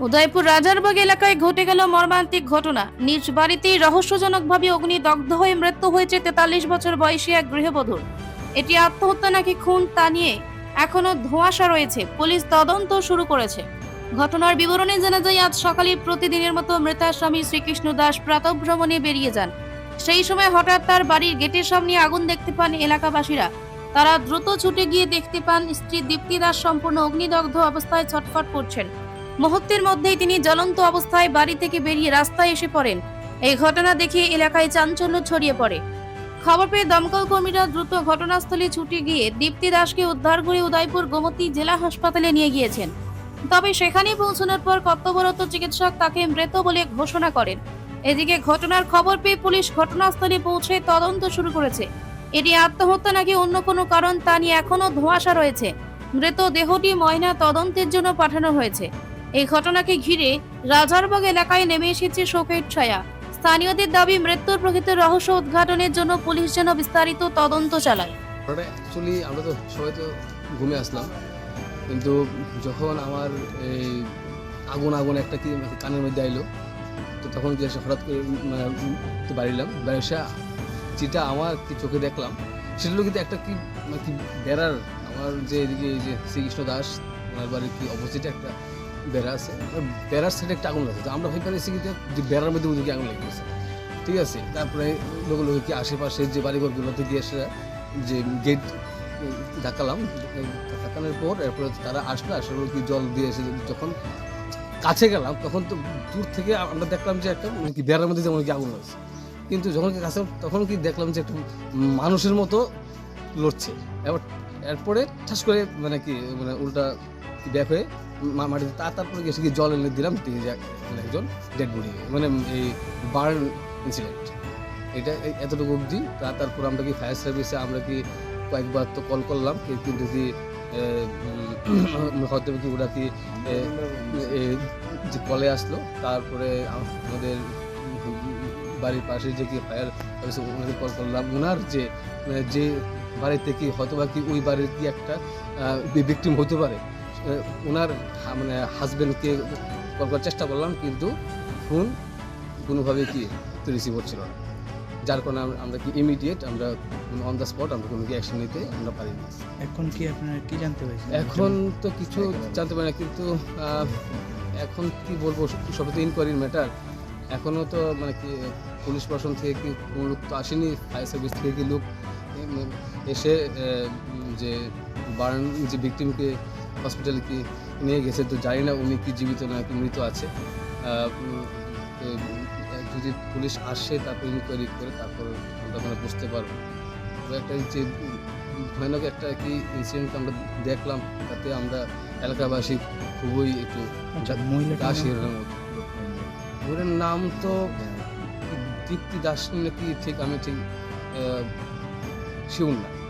উদয়পুর রাজারবাগ এলাকায় ঘটে গেল মর্মান্তিক ঘটনা। নিজ বাড়িতেই রহস্যজনকভাবে অগ্নিদগ্ধ হয়ে মৃত্যু হয়েছে তেতাল্লিশ বছর বয়সী এক গৃহবধূর। এটি আত্মহত্যা নাকি খুন তা নিয়ে এখনও ধোঁয়াশা রয়েছে। পুলিশ তদন্ত শুরু করেছে। ঘটনার বিবরণে জানা যায়, আজ সকালে প্রতিদিনের মতো মৃতা স্বামী শ্রীকৃষ্ণ দাস প্রাতভ্রমণে বেরিয়ে যান। সেই সময় হঠাৎ তার বাড়ির গেটের সামনে আগুন দেখতে পান এলাকাবাসীরা। তারা দ্রুত ছুটে গিয়ে দেখতে পান স্ত্রী দীপ্তি দাস সম্পূর্ণ অগ্নিদগ্ধ অবস্থায় ছটফট করছেন। মুহূর্তের মধ্যেই তিনি জ্বলন্ত অবস্থায় বাড়ি থেকে বেরিয়ে রাস্তায় এসে পড়েন। এই ঘটনা দেখে এলাকায় চাঞ্চল্য ছড়িয়ে পড়ে। খবর পেয়ে দমকল কর্মীরা দ্রুত ঘটনাস্থলে ছুটে গিয়ে দীপ্তি দাসকে উদ্ধার করে উদয়পুর গোমতী জেলা হাসপাতালে নিয়ে গিয়েছেন। তবে সেখানে পৌঁছানোর পর কর্তব্যরত চিকিৎসক তাকে মৃত বলে ঘোষণা করেন। এদিকে ঘটনার খবর পেয়ে পুলিশ ঘটনাস্থলে পৌঁছে তদন্ত শুরু করেছে। এটি আত্মহত্যা নাকি অন্য কোনো কারণ তা নিয়ে এখনও ধোঁয়াশা রয়েছে। মৃত দেহটি ময়না তদন্তের জন্য পাঠানো হয়েছে। এই ঘটনাকে ঘিরে রাজারবাগ এলাকায় নেমে এসেছে শোকের ছায়া। স্থানীয়দের দাবি, মৃত্যুর প্রকৃত রহস্য উদ্ঘাটনের জন্য পুলিশ যেন বিস্তারিত তদন্ত চালায়। অ্যাকচুয়ালি আমরা তো সবাই তো ঘুমে আসলাম। কিন্তু যখন আমার এই আগুন আগুন একটা কি কানের মধ্যে আইলো, তো তখন এসে হঠাৎ করে মানে বাড়িলাম। বাড়ি এসে যেটা আমার কি চোখে দেখলাম, সেটা হলো কিন্তু একটা কি মানে কি বেড়ার, আমার যে এদিকে যে শ্রীকৃষ্ণ দাস, ওনার বাড়ির কি অপোজিটে একটা বেড়া আছে। বেড়ার সাইডে একটা আগুন তো আমরা ভয় পেয়েছি কিন্তু যে বেড়ার মধ্যে ওদিকে আগুন লেগে গেছে। ঠিক আছে? তারপরে লোক কি আশেপাশে যে বাড়িঘরগুলোতে গিয়ে এসে যে গেট ধাক্কালাম ধাক্কানোর পর এরপরে তারা আসলো, আসলে কি জল দিয়ে এসে যখন কাছে গেলাম, তখন তো দূর থেকে আমরা দেখলাম যে একটা মানে কি বেড়ার মধ্যে যেমন কি আগুন হয়েছে কিন্তু যখন কি কাছে তখন কি দেখলাম যে একটা মানুষের মতো লড়ছে। এবার এরপরে ঠাস করে মানে কি মানে উল্টা ব্যাক হয়ে মাটিতে তার তারপরে গেছে কি জল এনে দিলাম মানে একজন ডেড বডি মানে এই বার্ন ইনসিডেন্ট এটা এতটুকু অবধি। তা, তারপর আমরা কি ফায়ার সার্ভিসে আমরা কি কয়েকবার তো কল করলাম কিন্তু কি হয়তো কি ওরা কি যে কলে আসলো, তারপরে আম- আমাদের বাড়ির পাশে যে কি ফায়ার সার্ভিস ওনাকে কল করলাম। ওনার যে মানে যে বাড়িতে কি হয়তো বা কি ওই বাড়ির কি একটা ভিকটিম হতে পারে ওনার মানে হাজবেন্ডকে কল করার চেষ্টা করলাম কিন্তু ফোন কোনোভাবে কি রিসিভ হচ্ছিল না। যার কারণে আমরা- কি ইমিডিয়েট আমরা অন দ্য স্পট আমরা কোনো কি অ্যাকশন নিতে আমরা পারিনি। এখন কি আপনারা কি জানতে পেরেছেন? এখন তো কিছু জানতে পারি না কিন্তু এখন কি বলব সব তো ইনকোয়ারির ম্যাটার এখনও তো মানে কি পুলিশ প্রশাসন থেকে কি কোনো লোক তো আসেনি ফায়ার সার্ভিস থেকে কি লোক এসে যে বার্ন যে ভিকটিমকে হসপিটালে কি নিয়ে গেছে তো জানি না উনি কি জীবিত না কি মৃত আছে। যদি পুলিশ আসে তারপর ইনকোয়ারি করে তারপর আমরা মানে বুঝতে পারব। তো একটা যে ভয়ানক একটা কি ইনসিডেন্ট আমরা দেখলাম তাতে আমরা এলাকাবাসী খুবই একটু আচ্ছা মহিলাটার গা নাম- তো দীপ্তি দাস নাকি ঠিক আমি ঠিক শিউন না।